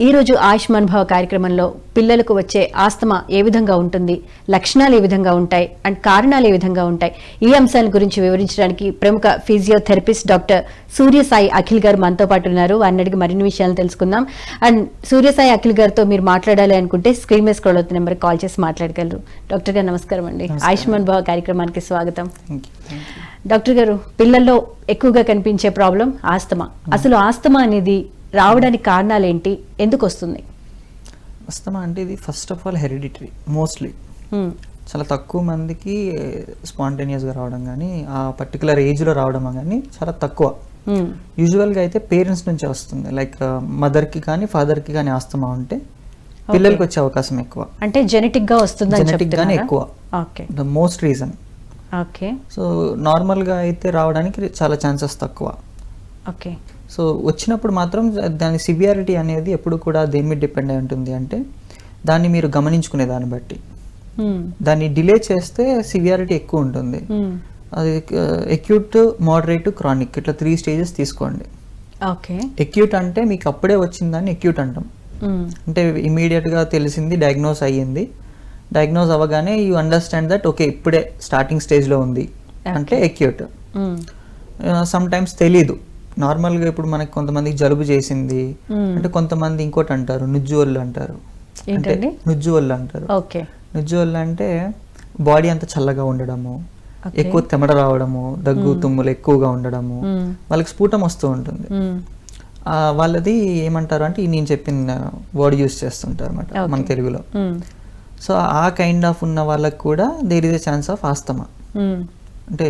ఈ రోజు ఆయుష్మాన్ భవ కార్యక్రమంలో పిల్లలకు వచ్చే ఆస్తమా ఏ విధంగా ఉంటుంది లక్షణాలు ఏ విధంగా ఉంటాయి అండ్ కారణాలు ఏ విధంగా ఉంటాయి ఈ అంశాల గురించి వివరించడానికి ప్రముఖ ఫిజియోథెరపిస్ట్ డాక్టర్ సూర్యసాయి అఖిల్ గారు మనతో పాటు ఉన్నారు. వారిని అడిగి మరిన్ని విషయాలు తెలుసుకుందాం. అండ్ సూర్యసాయి అఖిల్ గారితో మీరు మాట్లాడాలి అనుకుంటే స్క్రీన్ మీద స్క్రోల్ అవుతున్న నెంబర్ కాల్ చేసి మాట్లాడగలరు. డాక్టర్ గారు నమస్కారం అండి. ఆయుష్మాన్ భవ కార్యక్రమానికి స్వాగతం. డాక్టర్ గారు పిల్లల్లో ఎక్కువగా కనిపించే ప్రాబ్లం ఆస్తమా. అసలు ఆస్తమా అనేది రావడానికి కారణాలు ఏంటి ఎందుకు వస్తుంది అస్తమా అంటే ఇది first of all hereditary mostly. చాలా తక్కువ మందికి స్పాంటేనియస్గా రావడం కానీ ఆ పర్టికులర్ ఏజ్లో రావడం కానీ చాలా తక్కువ. యూజువల్గా అయితే పేరెంట్స్ నుంచి వస్తుంది. లైక్ మదర్కి కానీ ఫాదర్కి కానీ ఆస్తమా ఉంటే పిల్లలకి వచ్చే అవకాశం ఎక్కువ. అంటే జెనెటిక్గా వస్తుందని జెనెటిక్ గానే చెప్తున్నారా? ఎక్కువ. Okay the most reason okay so నార్మల్గా అయితే రావడానికి చాలా ఛాన్సెస్ తక్కువ. ఓకే సో వచ్చినప్పుడు మాత్రం దాని సివియారిటీ అనేది ఎప్పుడు కూడా దేని మీద డిపెండ్ అయి ఉంటుంది అంటే దాన్ని మీరు గమనించుకునే దాన్ని బట్టి. హ్మ్. దాన్ని డిలే చేస్తే సివియారిటీ ఎక్కువ ఉంటుంది. హ్మ్. అది ఎక్యూట్ మోడరేట్ క్రానిక్ ఇట్లా త్రీ స్టేజెస్ తీసుకోండి. ఓకే. ఎక్యూట్ అంటే మీకు అప్పుడే వచ్చిందని ఎక్యూట్ అంటాం. హ్మ్. అంటే ఇమీడియట్గా తెలిసింది డయాగ్నోస్ అయ్యింది. డయాగ్నోస్ అవ్వగానే యూ అండర్స్టాండ్ దట్ ఓకే ఇప్పుడే స్టార్టింగ్ స్టేజ్లో ఉంది. అంటే ఎక్యూట్. సమ్ టైమ్స్ తెలీదు. నార్మల్గా ఇప్పుడు మనకి కొంతమందికి జలుబు చేసింది. అంటే కొంతమంది ఇంకోటి అంటారు నుజ్జువల్లు అంటారు అంటే? నుజ్జువల్లు అంటారు ఓకే నుజ్జువల్లు అంటే బాడీ అంతా చల్లగా ఉండడము. ఎక్కువ తెమడ రావడము దగ్గు తుమ్ములు ఎక్కువగా ఉండడము. వాళ్ళకి స్ఫూటం వస్తూ ఉంటుంది వాళ్ళది ఏమంటారు అంటే నేను చెప్పిన వర్డ్ యూస్ చేస్తుంటారు అనమాట మన. తెలుగులో. సో ఆ కైండ్ ఆఫ్ ఉన్న వాళ్ళకి కూడా there is a chance of asthma. అంటే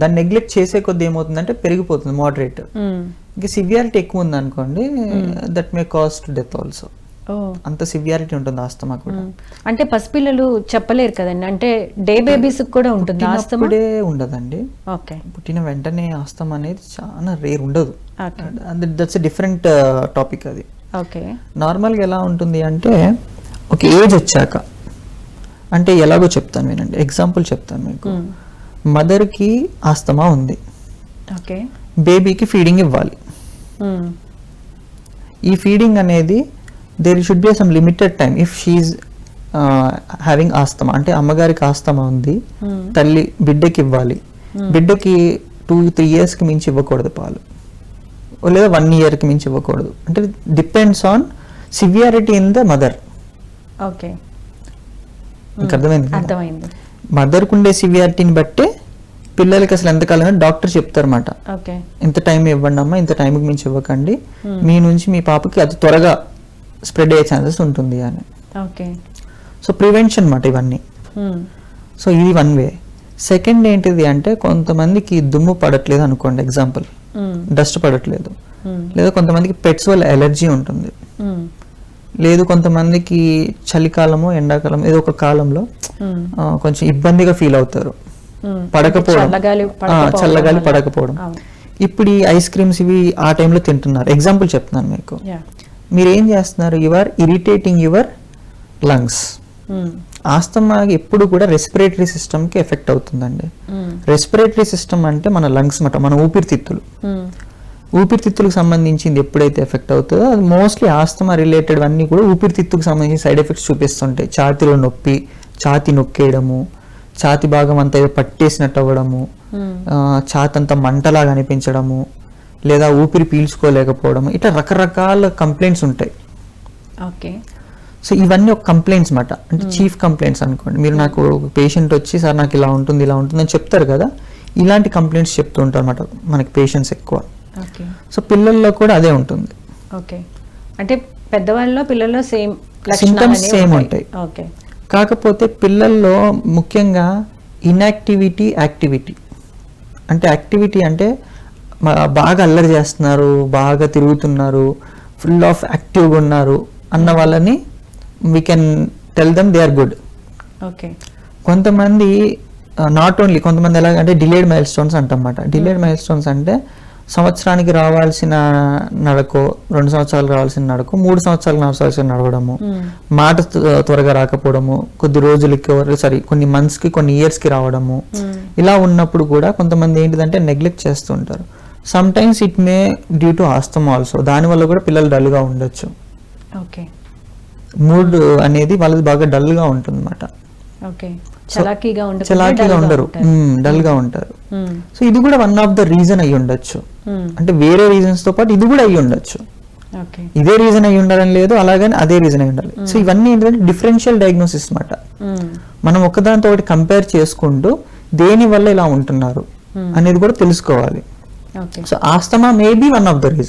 దాన్ని నెగ్లెక్ట్ చేసే కొద్ది ఏమవుతుందంటే పెరిగిపోతుంది మోడరేట్. ఇంకా సివియారిటీ ఎక్కువ ఉంది అనుకోండి that may cause death also అంత సివియారిటీ ఉంటుంది ఆస్తమా కూడా. అంటే పసిపిల్లలు చెప్పలేరు కదండి అంటే డే బేబీస్ కూడా ఉంటుంది ఆస్తమా? పుట్టినప్పుడే ఉండదండి. ఓకే. పుట్టిన వెంటనే ఆస్తమా అనేది చాలా రేర్ ఉండదు. దట్స్ డిఫరెంట్ టాపిక్ అది. ఓకే. నార్మల్గా ఎలా ఉంటుంది అంటే ఒక ఏజ్ వచ్చాక అంటే ఎలాగో చెప్తాను వినండి ఎగ్జాంపుల్ చెప్తాను మీకు. మదర్కి ఆస్తమా ఉంది. ఓకే. బేబీకి ఫీడింగ్ ఇవ్వాలి. హ్మ్. ఈ ఫీడింగ్ అనేది there should be some limited time if she having asthma. అంటే అమ్మగారికి ఆస్తమా ఉంది. హ్మ్. తల్లి బిడ్డకి ఇవ్వాలి. బిడ్డకి టూ త్రీ ఇయర్స్కి మించి ఇవ్వకూడదు పాలు. లేదా వన్ ఇయర్కి మించి ఇవ్వకూడదు. అంటే depends on severity in the mother okay. అర్థమైంది? అర్థమైంది. మదర్కు ఉండే సివియారిటీని బట్టే పిల్లలకి అసలు ఎంతకాలం డాక్టర్ చెప్తారన్నమాట. ఓకే. ఇంత టైం ఇవ్వండి అమ్మా ఇంత టైంకి మించి ఇవ్వకండి. మీ నుంచి మీ పాపకి అతి త్వరగా స్ప్రెడ్ అయ్యే ఛాన్సెస్ ఉంటుంది అని. ఓకే. సో ప్రివెన్షన్ అన్నమాట ఇవన్నీ. హ్మ్. సో ఇది వన్ వే. సెకండ్ ఏంటిది అంటే కొంతమందికి దుమ్ము పడట్లేదు అనుకోండి ఎగ్జాంపుల్. హ్మ్. డస్ట్ పడట్లేదు. లేదా కొంతమందికి పెట్స్ వల్ల ఎలర్జీ ఉంటుంది. లేదు కొంతమందికి చలికాలము ఎండాకాలం ఏదో ఒక కాలంలో కొంచెం ఇబ్బందిగా ఫీల్ అవుతారు. పడకపోవడం. చల్లగాలి పడకపోవడం. ఇప్పుడు ఈ ఐస్ క్రీమ్స్ ఇవి ఆ టైంలో తింటున్నారు. ఎగ్జాంపుల్ చెప్తున్నాను మీకు. మీరు ఏం చేస్తున్నారు your irritating your lungs. Asthma ఎప్పుడు కూడా రెస్పిరేటరీ సిస్టమ్కి ఎఫెక్ట్ అవుతుందండి. రెస్పిరేటరీ సిస్టమ్ అంటే మన లంగ్స్ మాట మన ఊపిరితిత్తులు. ఊపిరితిత్తులకు సంబంధించింది ఎప్పుడైతే ఎఫెక్ట్ అవుతుందో అది మోస్ట్లీ ఆస్తమా రిలేటెడ్ అన్నీ కూడా ఊపిరితిత్తుకు సంబంధించిన సైడ్ ఎఫెక్ట్స్ చూపిస్తుంటాయి. ఛాతిలో నొప్పి ఛాతి నొక్కేయడము ఛాతి భాగం అంతా పట్టేసినట్టు అవ్వడము ఛాతి అంతా మంటలాగా అనిపించడము లేదా ఊపిరి పీల్చుకోలేకపోవడం ఇట్లా రకరకాల కంప్లైంట్స్ ఉంటాయి. ఓకే. సో ఇవన్నీ ఒక కంప్లైంట్స్ మాట. అంటే చీఫ్ కంప్లైంట్స్ అనుకోండి. మీరు నాకు పేషెంట్ వచ్చి సార్ నాకు ఇలా ఉంటుంది ఇలా ఉంటుంది అని చెప్తారు కదా ఇలాంటి కంప్లైంట్స్ చెప్తూ ఉంటారు అనమాట మనకి పేషెంట్స్ ఎక్కువ. సో పిల్లల్లో కూడా అదే ఉంటుంది. ఓకే. అంటే పెద్దవాళ్ళలో పిల్లల్లో సేమ్ Symptoms same ఉంటాయి. ఓకే. కాకపోతే పిల్లల్లో ముఖ్యంగా ఇన్యాక్టివిటీ యాక్టివిటీ అంటే యాక్టివిటీ అంటే బాగా అల్లరి చేస్తున్నారు బాగా తిరుగుతున్నారు ఫుల్ ఆఫ్ యాక్టివ్గా ఉన్నారు అన్న వాళ్ళని we can tell them they are good okay. కొంతమంది నాట్ ఓన్లీ కొంతమంది ఎలాగంటే డిలేడ్ మైల్ స్టోన్స్ అంటమాట. డిలేడ్ మైల్ స్టోన్స్ అంటే సంవత్సరానికి రావాల్సిన నడకో రెండు సంవత్సరాలు రావాల్సిన నడకో మూడు సంవత్సరాలు రావాల్సిన నడవడము. మాట త్వ- త్వరగా రాకపోవడము కొద్ది రోజులకి సారీ కొన్ని మంత్స్కి కొన్ని ఇయర్స్కి రావడము. ఇలా ఉన్నప్పుడు కూడా కొంతమంది ఏంటిదంటే నెగ్లెక్ట్ చేస్తుంటారు sometimes it may due to asthma also దానివల్ల కూడా పిల్లలు డల్గా ఉండొచ్చు. ఓకే. మూడ్ అనేది వాళ్ళది బాగా డల్గా ఉంటుంది అనమాట ఓకే చలాకీగా ఉండరు. డల్గా ఉంటారు. సో ఇది కూడా వన్ ఆఫ్ ద రీజన్ అయి ఉండొచ్చు. అంటే వేరే రీజన్స్తో పాటు ఇది కూడా అయి ఉండొచ్చు. ఇదే రీజన్ అయి ఉండాలని లేదు అలాగని అదే రీజన్ అయి ఉండాలి. సో ఇవన్నీ ఏంటంటే డిఫరెన్షియల్ డయాగ్నోసిస్ అన్నమాట. మ్మ్. మనం ఒకదానితో ఒకటి కంపేర్ చేసుకుంటూ దేని వల్ల ఇలా ఉంటున్నారు. అనేది కూడా తెలుసుకోవాలి. So asthma may be one of the reason